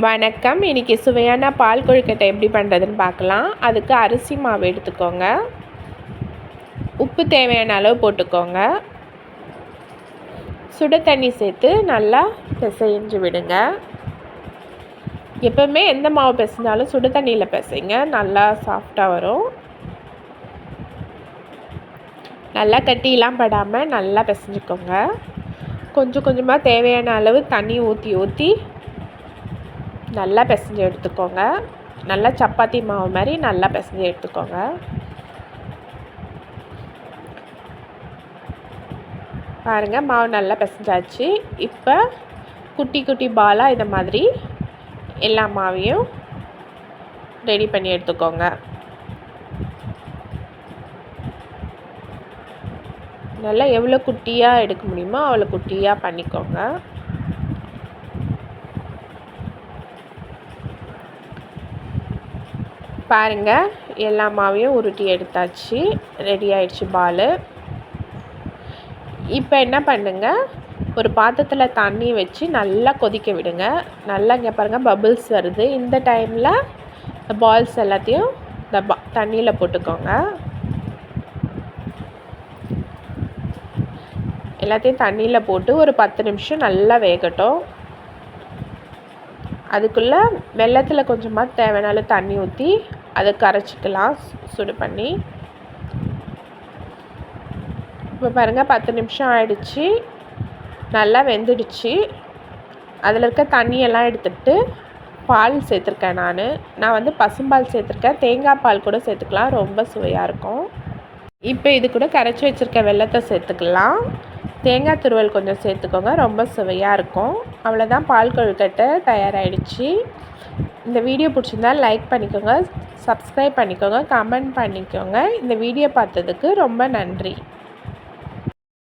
வணக்கம். இன்றைக்கி சுவையான பால் கொழுக்கட்டை எப்படி பண்ணுறதுன்னு பார்க்கலாம். அதுக்கு அரிசி மாவு எடுத்துக்கோங்க. உப்பு தேவையான அளவு போட்டுக்கோங்க. சுட தண்ணி சேர்த்து நல்லா பிசைஞ்சு விடுங்க. எப்போவுமே எந்த மாவு பிசைஞ்சாலும் சுடு தண்ணியில் பிசைங்க. நல்லா சாஃப்டாக வரும். நல்லா கட்டிலாம் படாமல் நல்லா பிசைஞ்சுக்கோங்க. கொஞ்சம் கொஞ்சமாக தேவையான அளவு தண்ணி ஊற்றி ஊற்றி நல்லா பிசைஞ்சு எடுத்துக்கோங்க. நல்லா சப்பாத்தி மாவு மாதிரி நல்லா பிசைஞ்சு எடுத்துக்கோங்க. பாருங்கள் மாவு நல்லா பிசைஞ்சாச்சு. இப்போ குட்டி குட்டி பாலாக இந்த மாதிரி எல்லா மாவையும் ரெடி பண்ணி எடுத்துக்கோங்க. நல்லா எவ்வளோ குட்டியாக எடுக்க முடியுமோ அவ்வளோ குட்டியாக பண்ணிக்கோங்க. பாருங்கள் எல்லா மாவையும் உருட்டி எடுத்தாச்சு. ரெடி ஆயிடுச்சு பால். இப்போ என்ன பண்ணுங்கள் ஒரு பாத்திரத்தில் தண்ணி வச்சு நல்லா கொதிக்க விடுங்க. நல்லா இங்கே பாருங்கள் பபுள்ஸ் வருது. இந்த டைமில் இந்த பால்ஸ் எல்லாத்தையும் இந்த பா தண்ணியில் போட்டுக்கோங்க. எல்லாத்தையும் தண்ணியில் போட்டு ஒரு பத்து நிமிஷம் நல்லா வேகட்டும். அதுக்குள்ளே வெள்ளத்தில் கொஞ்சமாக தேவையான தண்ணி ஊற்றி அதை கரைச்சிக்கலாம் சுடு பண்ணி. இப்போ பாருங்கள் பத்து நிமிஷம் ஆயிடுச்சு. நல்லா வெந்துடுச்சு. அதில் இருக்க தண்ணியெல்லாம் எடுத்துகிட்டு பால் சேர்த்துருக்கேன் நான். நான் வந்து பசும்பால் சேர்த்துருக்கேன். தேங்காய் பால் கூட சேர்த்துக்கலாம். ரொம்ப சுவையாக இருக்கும். இப்போ இது கூட கரைச்சி வச்சுருக்க வெள்ளத்தை சேர்த்துக்கலாம். தேங்காய் துருவல் கொஞ்சம் சேர்த்துக்கோங்க. ரொம்ப சுவையாக இருக்கும். அவ்வளோதான் பால் கொழுக்கட்டை தயாராகிடுச்சு இந்த வீடியோ பிடிச்சிருந்தால் லைக் பண்ணிக்கோங்க. சப்ஸ்கிரைப் பண்ணிக்கோங்க. கமெண்ட் பண்ணிக்கோங்க. இந்த வீடியோ பார்த்ததுக்கு ரொம்ப நன்றி.